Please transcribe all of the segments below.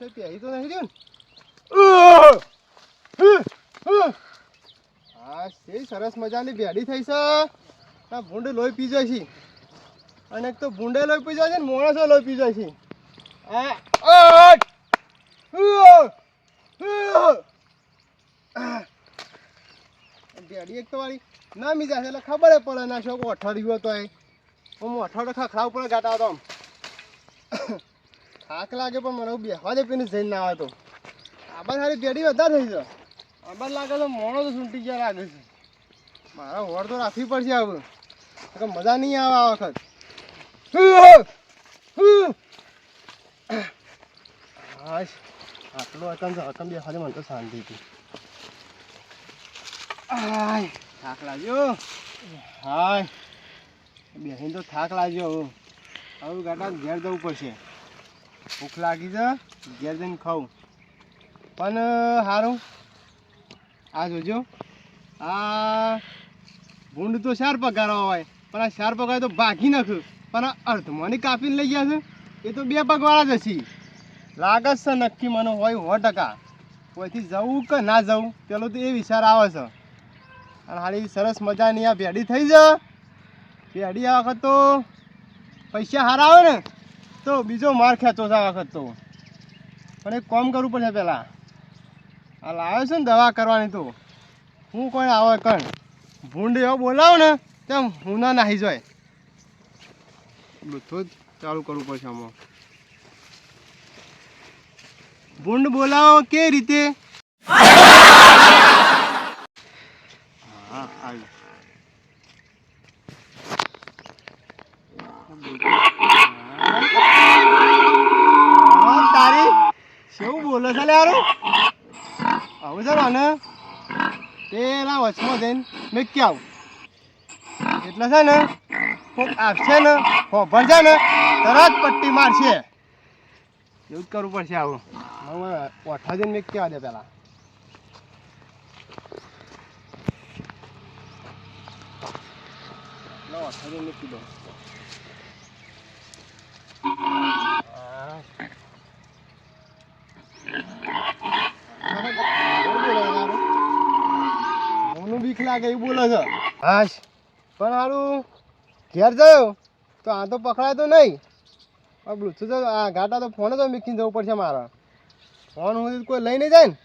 છે તે પહેરી તો નહીં રહ્યું ને હા તે સરસ મજાની ભેડી થઈ છે આ ભૂંડ લોહી પી જાય છે અને એક તો ભૂંડે લોહી પી જાય છે ને માણસો લોહી પી જાય છે આ! ભેડી એક તો વાળી ના મીજા છે એટલે ખબર પડે ના શોખ અઠવાડિયું હતો એ હું અઠવાડિયું ખખડાવ પડે ગાટા હતો આમ થાક લાગે પણ મને બેહવા દે પીને જઈને ના આવે તો. આબા સારી પેઢી વધારે થઈ જાય આબા લાગે તો મોણો તો સૂંટી ગયા લાગે છે. મારા હોડ તો રાખવી પડશે હવે તો મજા નહીં આવે આ વખત. હાશ. આટલો હતા તો હતા બેહવા દે, મને તો શાંતિથી હાય. થાક લાગ્યો? હાય. બેસીને તો થાક લાગ્યો. હવે હવે ગાડા ઘેર જવું પડશે. ભૂખ લાગી છે, ઘેર જઈને ખાઉં. પણ સારું આ જોજો. આ ભૂંડ તો શાર પગારવા હોય, પણ આ શાર પગાર તો ભાગી નાખ્યું. પણ આ અર્ધમાંની કાપીને લઈ ગયા છે. એ તો બે પગવાળા જ હશે. લાગે છે નક્કી મને હોય સો ટકા. કોઈથી જવું કે ના જવું, પેલો તો એ વિચાર આવે છે. અને હારી સરસ મજાની આ ભેડી થઈ છે. ભેડી આ વખત તો પૈસા હારા આવે ને. તો બીજો માર ખેંચો છે આ વખત તો. પણ એક કોમ કરવું પડશે પહેલાં આ લાવ્યો છે ને દવા કરવાની તો. હું કોઈ આવે કણ? ભૂંડ એવો બોલાવો ને, તેમ હું ના નાહી જાય. બધું જ ચાલુ કરવું પડશે આમાં. ભૂંડ બોલાવો કે રીતે? હા, આવી હા, તારી શું બોલે છે યાર હવે આવું છે ને પેલા વચમાં જઈને મેં ક્યાં એટલે છે ને કોઈક આપશે ને હોભર છે ને તરત પટ્ટી મારશે. એવું જ કરવું પડશે આવું. હવે ઓઠા જઈને મેં ક્યાં દે પેલા? ઓઠા જઈને મેં કીધું. મોનું બીક લાગે એવું બોલે છે. હાશ. પણ હારું, ઘેર જયો તો આ તો પકડાય તો નહીં. આ બ્લુટૂથ આ ગાટા તો ફોન તો મીકીને જવું પડશે મારે. ફોન હું કોઈ લઈ નહીં જાય ને,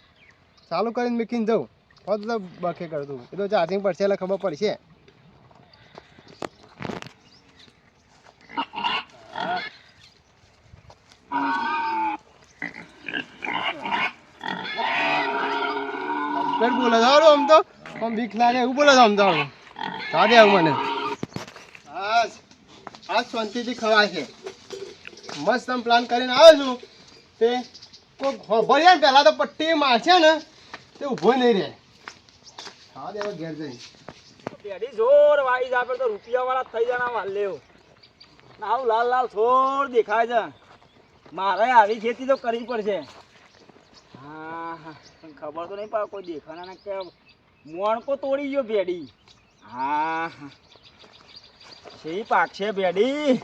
ચાલુ કરીને મીકીને જવું. હોત તો બખે કરતું. એ તો ચાર્જિંગ પડશે એટલે ખબર પડશે. બોલે છે. આમ તો. આમ બીક લાગે એવું બોલે આમ તો સાદે આવું મને. હા આ શાંતિથી ખવાય છે. મસ્ત આમ પ્લાન કરીને આવ્યો છું. તે કોઈ ખબર ને પહેલાં તો પટ્ટી મારશે ને, તે ઊભો નહીં રહે. હા દે હવે ઘેર જઈ પેઢી જોર વાઈ જ આપણે તો રૂપિયા વાળા થઈ જણા વાલ લેવ આવું લાલ લાલ થોડ દેખાય છે. મારે આવી ખેતી તો કરવી પડશે. ખબર તો નહીં પડે, કોઈ દેખાના કે મોણકો તોડી ગયો ભેડી. હા હા પાક છે ભેડી?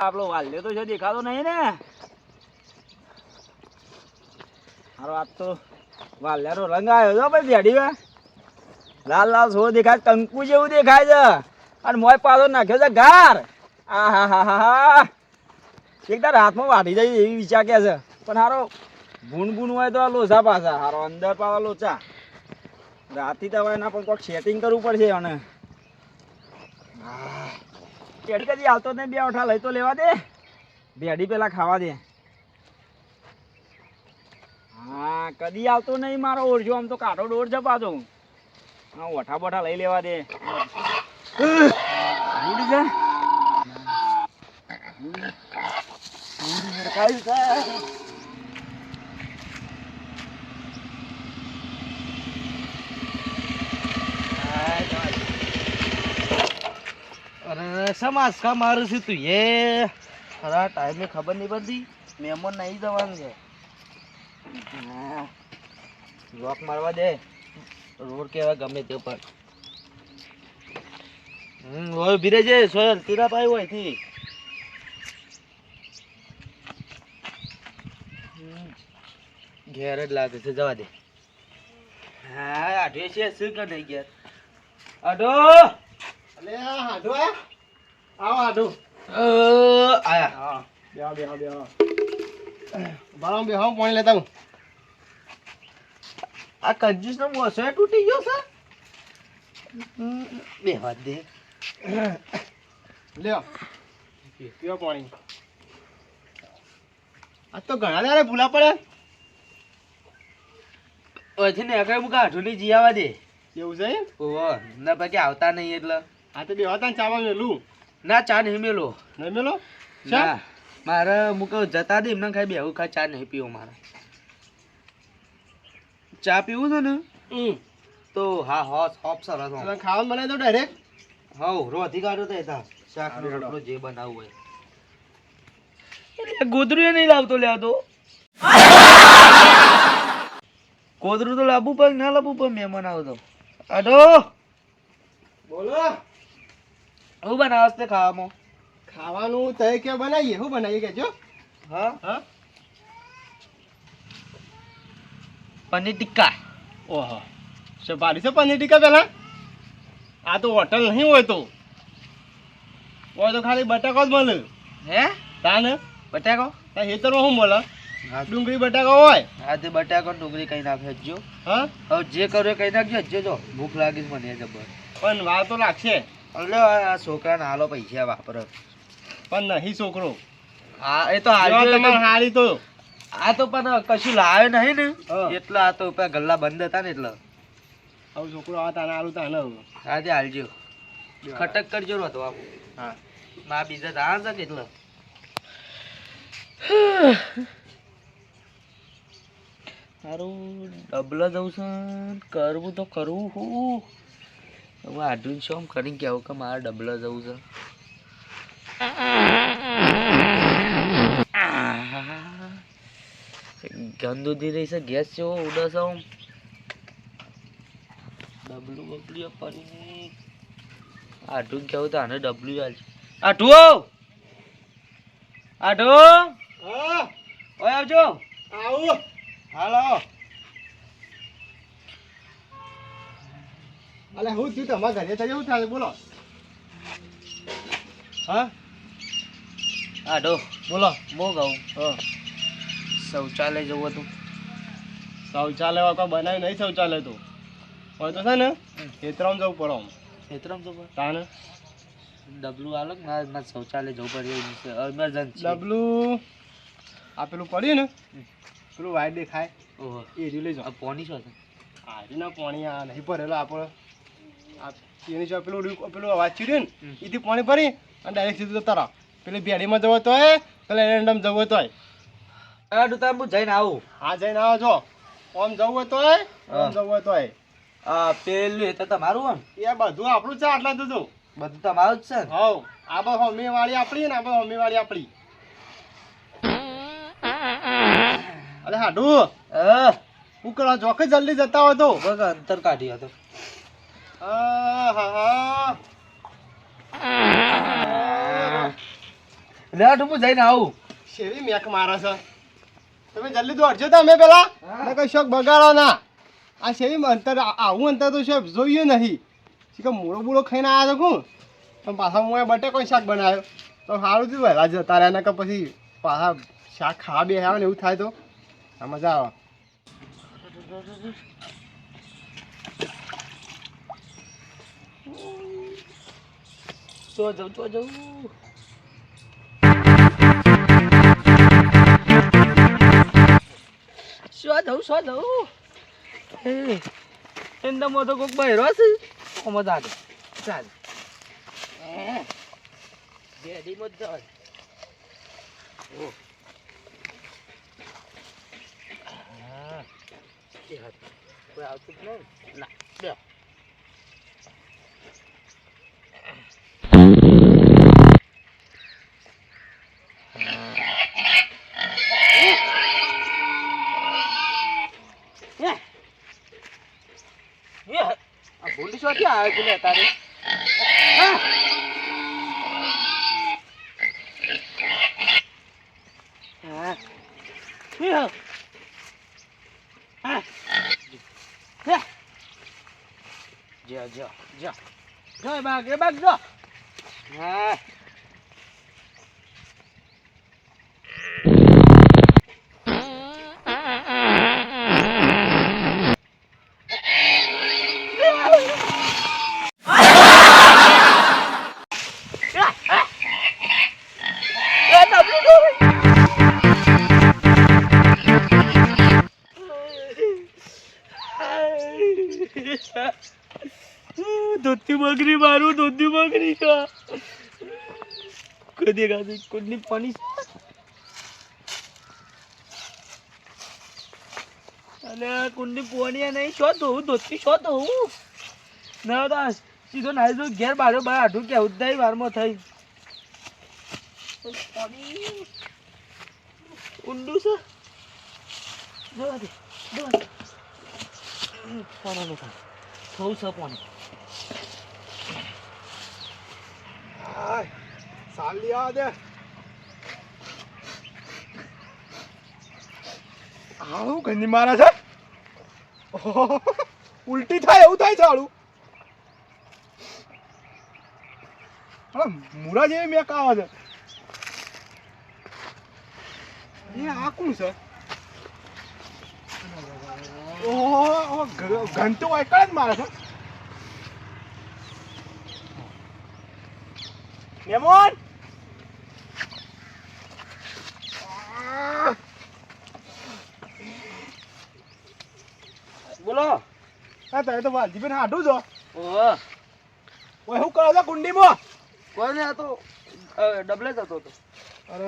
આપણો વાલ્યો તો છે, દેખાતો નહીં ને? હારો આજ તો વાલ્યાનો રંગ આવ્યો છો ભાઈ ભેડી લાલ લાલ સો દેખાય કંકુ જેવું દેખાય છે. અને મોય પાલો નાખ્યો છે ગાર આ હા હા હા હા એકદમ હાથમાં વાઢી જાય એવી વિચાર કે છે. પણ હારો ભૂન ભૂન હોય તો આ લોચા પાછા, હારો અંદર પાવા લોચા. રાતી તો એના પણ કોઈક સેટિંગ કરવું પડશે અને. કેડ કદી આવતો ને બે ઓઠા લઈ તો લેવા દે. ભેડી પેલા ખાવા દે. હા, કદી આવતો નહીં મારો ઓરજો, આમ તો કાઢો ડોર પાછો. હા, ઓઠા બોઠા લઈ લેવા દે. ઉડી જા. હરખાઈ છે. કા મારું છું તું? એ ખરા ટાઈમે ખબર નહીં પડતી. મહેમાન નહીં જવાનું છે. લોક મારવા દે. રોડ કેવા ગમે તે પર હમ હોય ભીરે છે સોયલ તીરા પાઈ હોય ઘેર જ લાગે છે, જવા દે. હા આઢે છે, શું કે નહીં ઘેર? આઢો અલે આઢો આ? આવો અ, આયા હા બેહો બેહો બેહો બાળો બેહો પાણી લેતા હું આ કંજૂસ નો મોસો તૂટી ગયો છે? બે હાથ દે. લ્યો. પીવો પાણી આ તો ઘણા દાડે ભૂલા પડે. ઓથી ને આગળ મુકા આઢું જી આવવા દે. એવું છે? ઓહો ના પછી આવતા નહીં એટલે. આ તો બેહો તા ચાવા મેલું ના ચા નહીં મેલો. નહીં મેલો? ના મારે મુકો જતા દે એમને ખાઈ બેહું ખાઈ ચા નહીં પીવો મારે. ચા પીવું છે ને? તો હા હોસ હોપ સરસ ખાવાનું બનાવી દો ડાયરેક્ટ હવ રોધી કાઢો તો એતા. શાક નો રોટલો જે બનાવવું હોય. એટલે ગોદરું એ નહીં લાવતો લ્યા તો. ગોદરું તો લાવવું પડે ના લાવવું પડે મહેમાન આવતો અઢો બોલો. હું બનાવસ તે ખાવામાં? ખાવાનું તય કે બનાવીએ. શું બનાવીએ કેજો હા? હા? પનીર ટિક્કા. ઓહો. છે ભારી છે પનીર ટીક્કા પેલા? આ તો હોટલ નહીં હોય તો. હોય તો ખાલી બટાકો જ મળે. હે? તાને? બટાકો તા હેતરમાં શું મળે ડુંગળી બટાકા હોય? હા તે બટાકો ડુંગળી કઈ નાખે જો હા? હવે જે કર્યો કઈ નાખજો જો ભૂખ લાગી મને જબર. પણ વાર તો લાગશે. એટલે આ છોકરાને હાલો પૈસા વાપરો. પણ નહીં છોકરો. હા એ તો હાલ હારી તો. આ તો પણ કશું લાવે નહીં ને. એટલે આ તો ગલ્લા બંધ હતા ને એટલે. છોકરો આ તાને હારું તાને હવે. હાલજો. ખટક કરજો રો તો આમ. હા. મા બીજા ધાર છે એટલે. સારું ડબલા જવું છે કરવું તો કરવું હું. હવે શું શોમ કરીને કહેવું કે મારે ડબલા જવું છે? ગંદુ દી રહી છે ગેસ જેવો ઉડે છે હું ડબલું બબલું પડી આઢું કેવું તો આને ડબલું હાલ છે. આઢું આઢું ઓય આવજો. આવું. હાલો. અલે હું થયું તમારા ઘરે થઈ એવું થાય બોલો. હા? આઢો બોલો. મો કહું હા. શૌચાલય જવું હતું. શૌચાલય કોઈ બનાવ્યું નહીં શૌચાલય તો. હોય તો છે ને ખેતરામાં જવું પડે આમ. ખેતરમાં જવું તાને ડબલું આલો ને મારે મારે શૌચાલય જવું પડે ઇમરજન્સી ડબલું? આ પેલું પડ્યું ને? પેલું વાઈટ દેખાય. ઓહો. એ લઈ જાઓ. પોની શું છે આજના પોણી આ નહીં ભરેલો આપણે. એની જો પેલું પેલું અવાજ છીડ્યું ને એથી પાણી ભરી અને ડાયરેક્ટ સીધું જતા રહો. પેલી બેડીમાં જવો તો પેલા એરંડમ જવો હું જઈને આવું. હા જઈને આવો છો ઓમ જવું હોય તો ઓમ જવું હોય તો પેલું એ તો તમારું એ બધું આપણું છે આટલા દૂધું બધું તમારું જ છે હવ. આ બસ મમ્મી વાળી આપણી ને આ બસ મમ્મી વાળી આપણી. અરે હાડુ. હું. કરો? જોકે જલ્દી જતા હોય તો. બગ અંતર કાઢી હતો આહાહા. લે આઢું હું જઈને આવું. શેરી મેક મારે છે? તમે જલ્દી દોડજો તો અમે પેલા. મેં કઈ શોખ બગાડો ના. આ શેરી અંતર આવું અંતર તો શેફ જોઈએ નહીં. કે મૂળો બૂળો ખાઈને આવ્યા તો કોણ? પણ પાછા હું બટે કોઈ શાક બનાવ્યો. તો સારું થયું વહેલા જતા રહ્યા ને કે પછી પાછા શાક ખાવા બે આવે ને એવું થાય તો. આ મજા આવે. ચો જવું ચો જવું શું જવું શું જવું એંદામાં તો કોઈક બહેરો છે ઓમાં ચાલે ચાલ બેડીમાં જ જવાય ઓ. હા. આવતું જ નહીં? ના ક્યાં આવે છે તારે જો જો જો જો બાગ એ બાગ જો હા કુંડની પાણી અલે કુંડની પોણી નહીં શો ધોતી શો ધોવું ના દાસ સીધો નાઈ દો ઘેર બારો આઠું કે ઉદ્દાઈ વારમાં થઈ ઊંડું છે? જવા છે પાણી હાય સાલી આ દે આવું ગંદી મારા છે? ઉલટી થાય, એવું થાય છે આળું મૂરા જેવી મેક આવે છે. એ આ કોણ છે? ઓહો ઘંટો એકડ જ મારે છે. મેમોન બોલો હા તમે તો વાલજીબેન હાડું છો ઓહ. ઓય શું કરો છો કુંડીમાં? કોઈ નહીં આ તો ડબલે જતો હતો. અરે.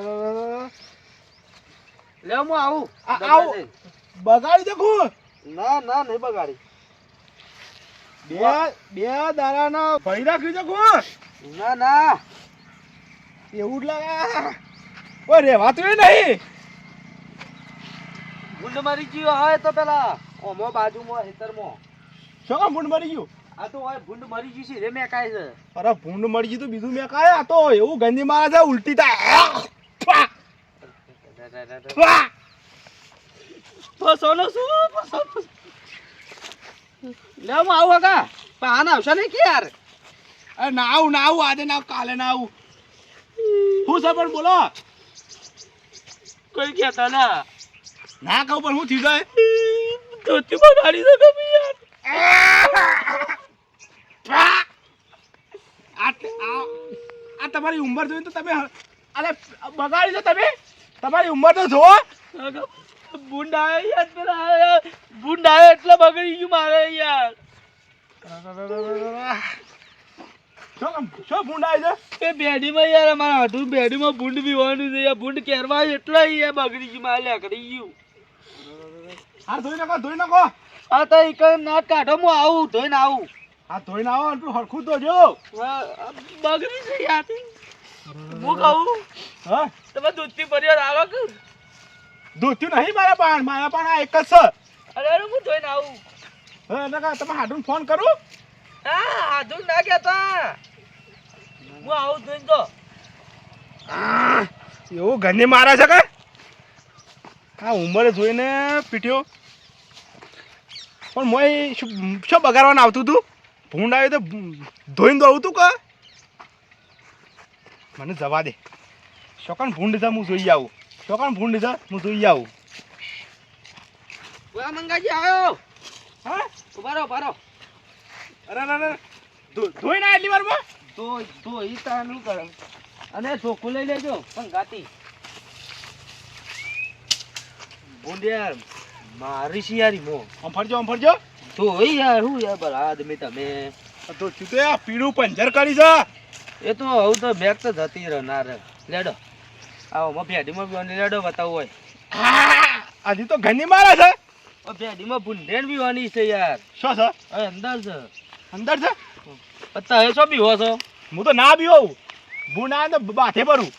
લે હું આવું. આવું. બગાડી દે કું ના ના નહીં બગાડી. બે બે દાડાના ભરી રાખ્યું છે કું ના ના. એવું જ લાગે. ઓય રેવાતું નહીં. ગુંડ મારી ગયો હોય તો પેલા ઓમો બાજુમાં હેતરમાં. શું ભૂંડ મરી ગયું. આ તો હોય ભૂંડ મરી ગયું છે રે મેં કાંઈ છે. અરે ભૂંડ મરી ગયું તો બીજું મેં આ તો એવું ગંદી મારે છે ઉલટી થાય. ફા, ફા. ફસોનો શું? ફસો ફસો. લે હું આવું હગા પણ આને આવશે નહીં કે યાર? અરે ના આવું ના આવું આજે ના કાલે ના આવું. હું છે પણ બોલો? કોઈ કહેતા ના. ના કહું પણ હું થઈ જાય. ધોતી યાર. આ તમારી ઉંમર જોઈને તો તમે અરે બગાડી દો તમે. તમારી ઉંમર તો જુઓ. હગા, આવે યાર પેલા આયા. આવે એટલે બગડી ગયું મારે યાર. શું શું છે. એ બેડીમાં યાર અમારા હાથું બેડીમાં ભૂંડ પીવાનું છે યાર. ભૂંડ કેરવા એટલે યાર બગડી ગયું મારે લાકડી ગયું. હા ધોઈ નાખો ધોઈ નાખો. આ તો એક નાટ કાઢો હું આવું ધોઈને આવું. હા ધોઈને આવો અને પેલું હરખું તો જો. બગડી છે યાર હું કહું? હા? તમે દૂધથી ફરિયાદ આવો કે? ધોત્યું નહીં મારા પાન મારા પાન આ એક જ છે. અરે અરે હું ધોઈને આવું. હા એટલે કાં તમે હાડું ફોન કરું. હા હાડું ના કહેતા હું આવું ધોઈને તો. એવું ઘરની મારા છે કે? હા ઉંમરે જોઈને પીટ્યો પણ મોય શું બગાડવાનું આવતું હતું ભૂંડ આવ્યું તો ધોઈને દોડવું તું કે? મને જવા દે. શોકાન ભૂંડ છે હું જોઈ આવું. શોકાન ભૂંડ છે હું જોઈ આવું. ઓયા મંગાજી આવ્યો. હા? ઊભા રહો ઊભા અરે અરે અરે. ધો- ધોઈને એટલી વારમાં? તો તો ઈ તાનું કરે. અને ચોખ્ખું લઈ લેજો પણ ગાતી. ભૂંડિયાર મારી શિયારી મો અંફરજો અંફરજો? તો તો યાર હું યાર બરા આદમી તમે. તો ચૂતે આ પીડું પંજર કરી જા એ તો હવે તો બેગ તો જતી રહેનાર લેડો. આવો મો ભેડીમાં પીવાની લેડો બતાવું હોય. આજી તો ઘરની મારે છે. ઓ ભેડીમાં ભૂંડેણ પીવાની છે યાર. શું છે? અંદર છે. અંદર છે? અત્યારે શું હો છો? હું તો ના બી હોઉં ભૂના તો બાથે ભરું.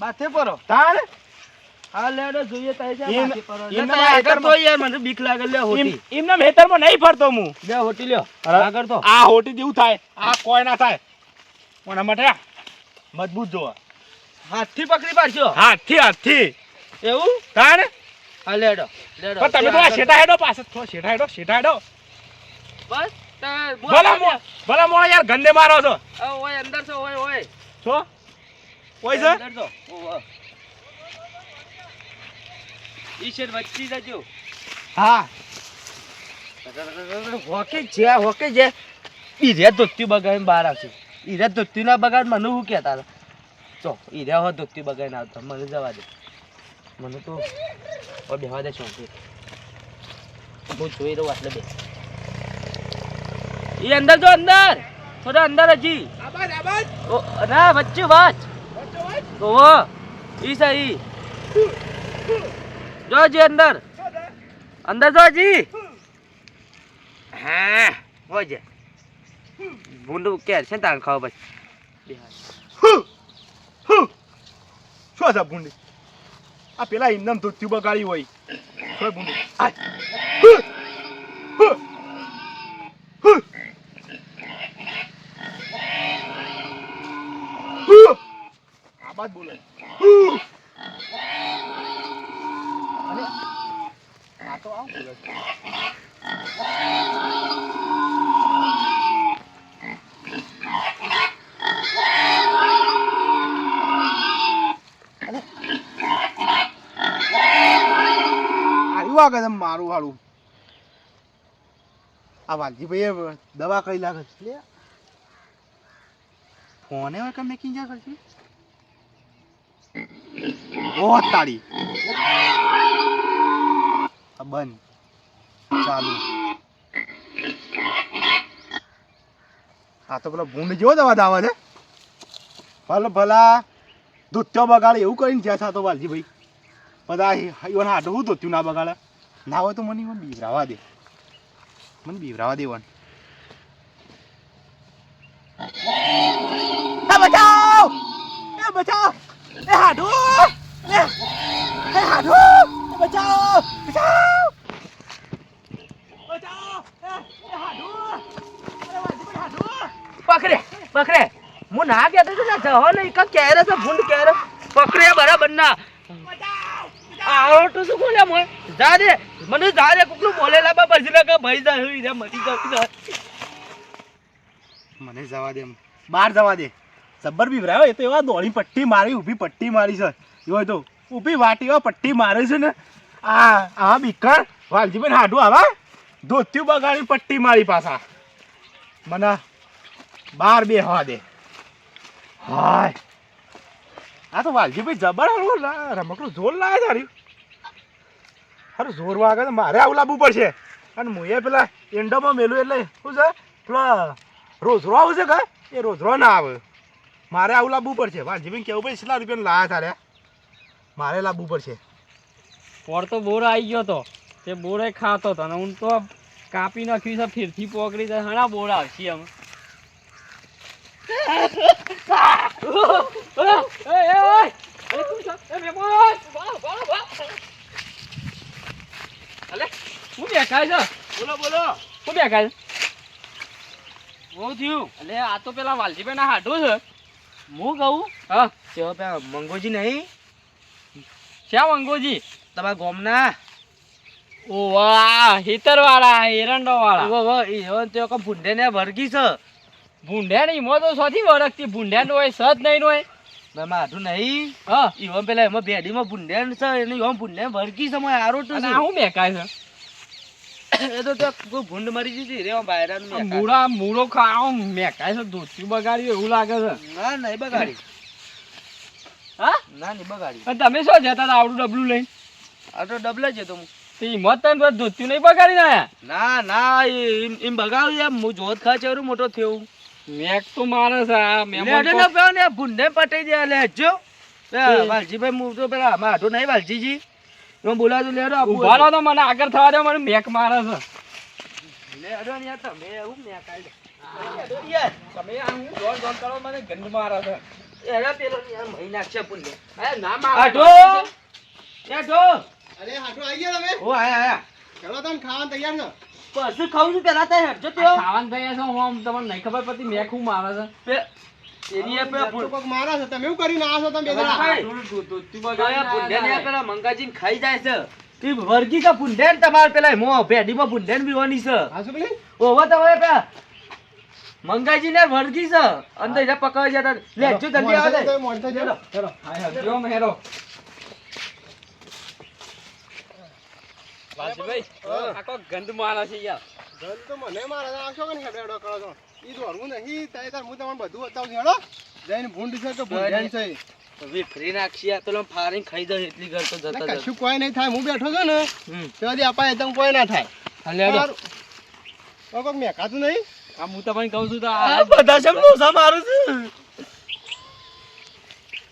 બાથે પરો તાણ? મજબૂત જોવા. હાથથી પકડી પાડશો? હાથથી હાથથી. એવું? તાણ? લેડો લેડો. પણ તમે તો આ શેઠા હેડો પાછળ. થોડો શેઠા હેડો શેઠા હેડો. બસ ભલા મો- ભલા મોણા યાર ગંદે મારો છો. ઓય અંદર છો ઓય ઓય છો? કોઈ છે? અંદર છો. ઓહો વચ્ચી જજો. હા. હોકે છે હોકે છે. ઈ રે ધોતી બગાડીને બહાર આવશે. ઈ રે ધોતી ના બગાડ મને શું કહેતા હતા? ચો ઈ રે હો ધોતી બગાડીને આવતા. મને જવા દે. મને તો ઓ બેહવા દે શાંતિ. હું જોઈ રહું એટલે બે. ઈ અંદર જો અંદર. થોડા અંદર હજી. ના વચ્ચે વાચ ઓહો ઈ છે ઈ. જો જી, અંદર. અંદર જો જી. હા, હો જે. ભૂંડું કે છે તાણ ખાવ પછી. શું છે ભૂંડી? આ પેલા ઇન્દમ ધોત્યું બગાડી હોય. શું ભૂંડી? આ. બાત બોલે હું! અને આ તો આવું બોલે છે. મારું હારું. આ વાલજીભાઈએ દવા કઈ લાગે છે? ફોને હોય કે મેકિંગ જ્યાં કરશે? ઓ તાળી. બંધ. ચાલુ. આ તો પેલો ભૂંડ જેવો દવા આવે છે. ભલે ભલા ધોત્યો બગાડે એવું કરીને જ્યાં થતો વાલજીભાઈ. બધા ઈવન હાટું હું ધોત્યું ના બગાડે. ના હોય તો મને ઈવન બીવરાવા દે. મને બીવરાવા દે ઈવન બચાવ! એ હાડું! એ હાડુ! બચાવ! બચાવ એ એ હાડુ અરે વાજી હાડુ પકડે. હું ના કહેતો છું ને જહો નહીં કા કેરે છે? ભૂંડ કેરે પકડે બરાબર ના. આવો તો શું બોલે મોય? જા દે. મને જા દે, કોકનું બોલેલા બા પછી ને કે ભાઈ જા હુઈ રે મરી જા મને જવા દે. બહાર જવા દે. જબ્બર બીવરાયો એ તો એવા દોડી પટ્ટી મારી, ઊભી પટ્ટી મારી છે. એવો તો ઊભી વાટીમાં પટ્ટી મારે છે ને. આ આ બીકણ, વાલજીભાઈ હાડું આવા ધોત્યું બગાડી પટ્ટી મારી પાછા. મને બાર બે હવા દે. હાય. આ તો વાલજીભાઈ જબર હારું રમકડું જોર લાવે તારી હારું. જોર વાગે તો મારે આવું લાવવું પડશે. અને હું એ પેલા એન્ડોમાં મેલું એટલે શું છે? પેલા રોજરો છે કે? એ રોજરો ના આવે. મારે આવું લાવવું પડશે. વાલજીભાઈ કેવું ભાઈ કેટલા રૂપિયાનું લાયા તારે? મારે લાવવું પડશે. પોર તો બોર આવી ગયો તો. તે બોરે ખાતો હતો અને હું તો કાપી નાખ્યું છે, ફીરથી પોકડી જાય હણા બોર આવશે છે બોલો બોલો શું બેઠા છે બહુ થયું એટલે આ તો પેલા વાલજીભાઈ ના છે હું કહું હા તેઓ પેલા મંગોજી નહીં શ્યા મંગોજી તમારા ગોમના ઓ વાહ હિતર વાળા. એરંડો વાળા વો વો ઈ હવે તે ભૂંડે ને વર્ગી છે. ભૂંડ્યા નહીં મો તો સોથી વરખથી ભૂંડ્યા હોય સત નહીં હોય. મેં નહીં. હા. પેલા એમાં બેડીમાં ભૂંડે છે એને ઈવન ભૂંડ્યા વર્ગી છે મોય આરો તો આ હું છે? એ તો કોઈ ભૂંડ મરી જતી રે બાયરાનું આ મૂળા મૂળો ખાઓ મેકાય છે ધોતી બગાડ્યું એવું લાગે છે. ના નહીં બગાડી. હા? ના નહીં બગાડી. તમે શું જતા હતા આવડું ડબલું લઈને? આ તો ડબલે છે તો હું હિંમત તને ધોતી નહીં બગાડી ના ના ના એમ બગાડ્યું એમ હું જોત ખા ચેવડું મોટો થયો મેક તો મારે છે આ મહેમાન લેડો તો- ના પેલો ને ભૂંડે પટાઈ દે લે જો. એ. વાલજીભાઈ હું તો પેલા માઠું નહીં વાલજીજી. હું બોલાતું લેડો આપું ઊભા તો મને આગળ થવા દે મને મેક મારે છે. લેડો ને તમે એવું મેં કાઢી તમે આ હું દોડ જોન કરો મને ગંધ મારે છે. એડા પેલો ને યાર મહી નાખશે ભૂંડે અરે ના મારે. આઠો આઠો અરે હાટુ આવી ગયા તમે? ઓ આયા આયા. ચલો તમે ખાવા તૈયાર છો? પછી ખાવું છું પેલા તે હેડજો આ તેઓ ખાવાનું થઈ છે હું આમ તમને નહીં ખબર પડતી મેં ખૂબ મારે છે? તો તો મંગાજી ને વર્ગી છે. અંદર પકડી જતા લે જો જલ્દી આવે મોણસો મોણસો જો. ચલો જો મેરો વાલજીભાઈ આખો ગંધ મારા છે યાર. ગંધ તો મને મારા આવશો કે કને હેડો કરો છો. ઈ દોડવું નહીં તારે તાર હું તમને બધું બતાવું છું. હેડો. જઈને ભૂંડ છે તો ભૂંડ્યાન છે વિફરી નાખશી આ પેલો ફારીને ખાઈ દો એટલી ઘર તો જતા કશું કોઈ નહીં થાય. હું બેઠો છું ને ત્યાંથી અપાય એકદમ કોઈ ના થાય. હાલે હેડો. કોક તો કોક મેકાતું નહીં? આ હું તમને કહું છું તો આ બધા શેમ લોસા મારું છે.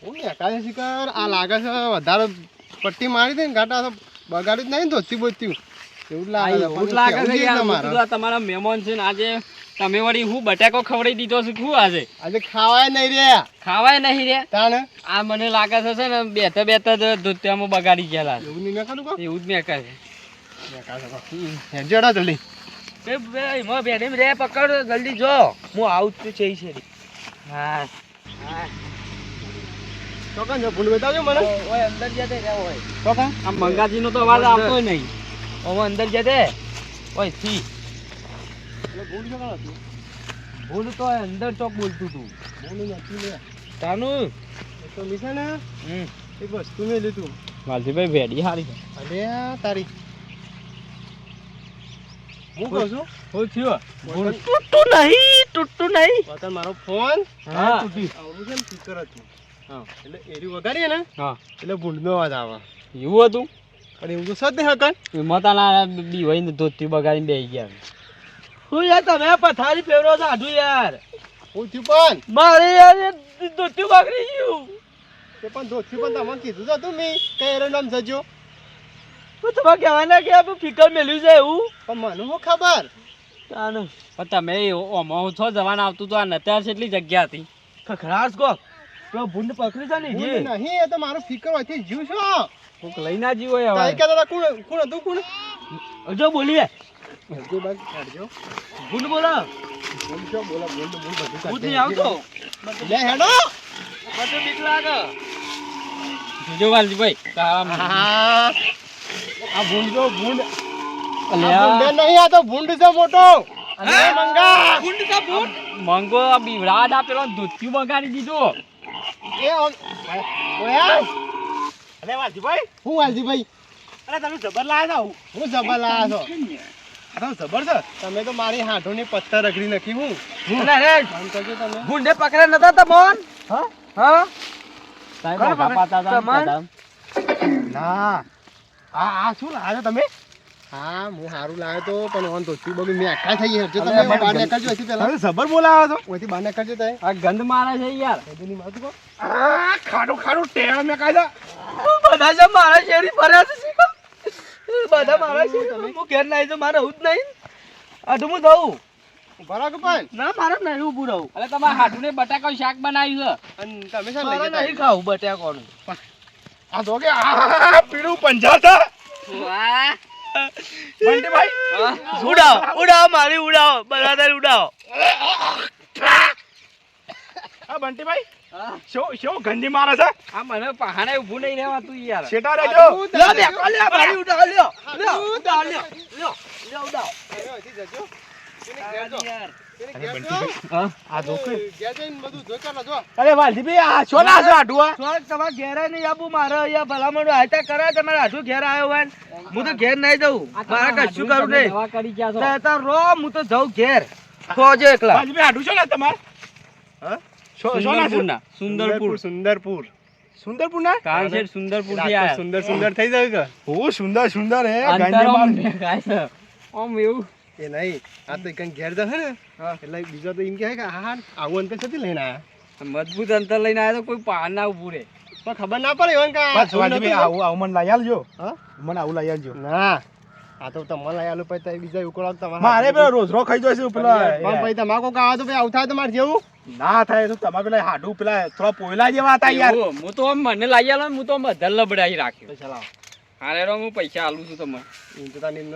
હું મેકાય શિકાર. આ લાગે છે વધારે પટ્ટી મારી દે ને ઘાટા તો બગાડ્યું જ નહીં ધોતી બોતી એવું લાગે એવું લાગે છે યાર તમારે. મહેમાન છે ને આજે તમે વળી હું બટાકો ખવડાવી દીધો છે શું આજે? આજે ખાવાય નહીં રે. ખાવાય નહીં રે? તાણ? આ મને લાગે છે ને બેઠા બેઠા દૂધિયામાં બગાડી ગયેલા એવું નહીં મેં કોક? એવું જ મેં કહે હેડો જલ્દી. એ ભાઈ મો બેઠી રે પકડ જલ્દી જો. હું આવું છું છે હા હા. તો કાં જો ભૂંડ બતાવજો મને. ઓય અંદર જતે રે ઓય આ મંગાજીનો તો અવાજ આવતો નહીં. ઓય અંદર જતે ઓયથી એટલે ભૂંડ શું હતું? ભૂલ તો અંદર ચોક બોલતું તું. ભૂંડ નથી લે. તાનું? તો મી હમ. એક વસ્તુ મેં લીધું. વાલજીભાઈ ભેડી હારી અરે તારી. હું કહું છું? શું થયું. તૂટતું નહીં તૂટતું નહીં. મારો ફોન. હા. આવડું છે સ્પીકર હતું. હા. એટલે એરી વગાડીએ ને હા. એટલે ભૂંડનો અવાજ આવે. એવું હતું? પણ એવું તો સદ નહીં હકન. મતાના ને ધોતી બગાડીને બેસી ગયા. હું યાર તમે પથારી ફેરવો સાધુ યાર. હું થયું પણ. મારે યાર ધોતી બગડી ગયું. તે પણ ધોતી પણ તમને કીધું તો હતું મેં. કઈ એરો નામ સજ્યો હું તમારે કહેવાય ના કે આપણું ફિકર મેલ્યું છે એવું. પણ મને હું ખબર? પણ તમે ઓમાં છો જવાના આવતું તો આ નત્યાર કેટલી જગ્યા હતી. ખખડાશ કો પેલો ભૂંડ પકડી છે ને ભૂંડ જે. નહીં એ તો મારો ફિકર હોયથી જીવ છો કોક લઈ ના જીવો હવે તારી કહેતા હતા કોણ કોણ હતું કોણ? જો બોલીએ. હરજી બસ કાઢજો. ભૂંડ બોલો. ભૂંડ છો બોલા ભૂંડ ભૂંડ બધું કાઢજો. નહીં આવતો. લે હેડો. બધું બીક લાગે. જોજો વાલજીભાઈ હા આ ભૂંડ જો ભૂંડ. અલ્યા. નહીં આ તો ભૂંડ છે મોટો. મંગા ભૂંડ કા ભૂંડ. મંગો આ પેલો ધોતી બગાડી દીધો. એ ઓયા અરે વાલજીભાઈ હું વાલજીભાઈ અરે તમે જબર લાયા છો? હું જબર લાયા છો. આ તો જબર છે? તમે તો મારી હાથોની પથ્થર રગડી નાખી હું અરે રે કામ કરજો તમે. ભૂંડે પકડે નતા તમોન હા? હા? સાહેબ હતા ને આ આ શું લાયા તમે? હા હું સારું લાવ્યો તો પણ ઓન ધોતી બગી મેં આખા થઈ ગયા. તમે બહાર નીકળજો અહીંથી પહેલા. તમે સબર બોલાવો છો? અહીંથી બહાર નીકળજો તમે આ ગંધ મારે છે યાર. બધું નહીં મારતું કો આ ખાડું ખાડું ટેળ મે કાયદા બધા છે મારા શેરી ફર્યા છે શીખો. બધા મારા શેરી હું ઘેર નાઈ જો મારે હું જ નહીં. આ તો હું દઉં બરાબર પણ ના મારે નહીં ઊભું રહું. એટલે તમારા હાટુને બટાકા શાક બનાવ્યું છે. અને તમે શું લઈ જતા નહીં ખાવું બટાકોનું. આ તો કે આ પીળું વાહ બંટીભાઈ ઉડાવો ઉડાવો મારી ઉડાવો. બરાબર ઉડાવો. આ બંટીભાઈ શું શું ગંદી મારે છે? આ મને પહાડે ઊભું નહીં રહેવાતું યાર. શેટા રહેજો. લ્યો બે લ્યો મારી ઉડાવો લ્યો લ્યો ઉડાવો લ્યો લ્યો લ્યો ઉડાવો. જજો. એને ઘેર જો. યાર. એને અરે ઘેર બંટીભાઈ. જો. હા? આ જો કે ઘેર જઈને બધું જોઈ કાઢો જો અરે વાલજીભાઈ આ શું ના છે આડુઆ સોળ તમારે ઘેર નહીં આપું મારે અહીંયા ભલામણ હાયતા કરે તમારે આઠું ઘેર આવ્યો હોય હું તો ઘેર નહીં જઉં. આ કશું કરું નહીં. દવા કરી ગયા છો. તે તાર રો હું તો જાઉં ઘેર. ખોજો એકલા. વાલજીભાઈ આડું છે ને તમારે? હા? શું શું ના છે સુંદરપુરના. સુંદરપુર. સુંદરપુર સુંદરપુર. ના કારણ છે સુંદરપુરથી સુંદર સુંદર થઈ જાય કે ઓ સુંદર સુંદર હે ગાંધી. આમ એવું. એ નહીં આ તો કઈ ઘેર જશે ને. એટલે બીજો તો એમ કહે કે હા હા આવું અંતર છે લઈને આયા? મજબૂત અંતર લઈને આવ્યો તો કોઈ પાન ના ઉભું રે તો ખબર ના પડે એવન કે. આવું આવું મને લઈ આવજો હા? મને આવું લઈ આવજો ના. આ તો તમને લઈ આલું પછી બીજા ઉકળો તમારે મારે પેલો રોજ રો ખાઈ જશે પેલા પણ પછી તમારે કોક આવે તો પછી આવું થાય તમારે જેવું? ના થાય તો તમારે પેલા હાડું પેલા થોડા પોયલા જેવા હતા યાર. હું તો આમ મને લઈ આલો હું તો બધા લબડાઈ રાખ્યો. હારે રો હું પૈસા આલું છું તમને. એમ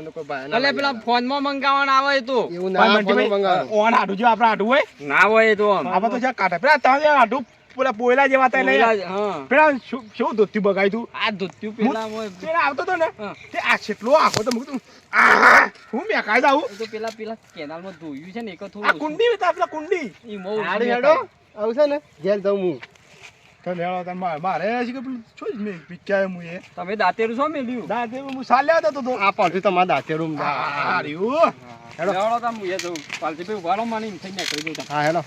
તો કોઈ બહાના એટલે પેલા ફોનમાં મંગાવવાના આવે તો. એવું ના બંટીભાઈ, ફોનમાં મંગાવો. ઓન હાડું જો આપણે હાડું હોય. ના હોય તો આમ. તો જ્યાં કાઢે પેલા તમે હાડું પેલા પોયલા જેવા હતા એટલે બોલા જ, હા. પેલા શું શું બગાઈ તું? આ ધોત્યું પેલા પેલા આવતો તો ને તે આ છેટલો આખો તો મૂકતું હું મેં આવું તો પેલા પેલા કેનાલમાં ધોયું છે ને એક આ થોડું કુંડી હતા પેલા કુંડી. ઈ હેડો આવશે ને ઘેર જાઉં હું. તમે દાંતેરું છો મેલ્યું દાંતે હું સાલ્યા હતો તો આ પાછું તમારા દાંતે રૂમ હાર્યું હેડો. લેવડો તમે હું એ જઉં પાલતીભાઈ ઊભા રહો મને એમ થઈને નીકળી. હા હેડો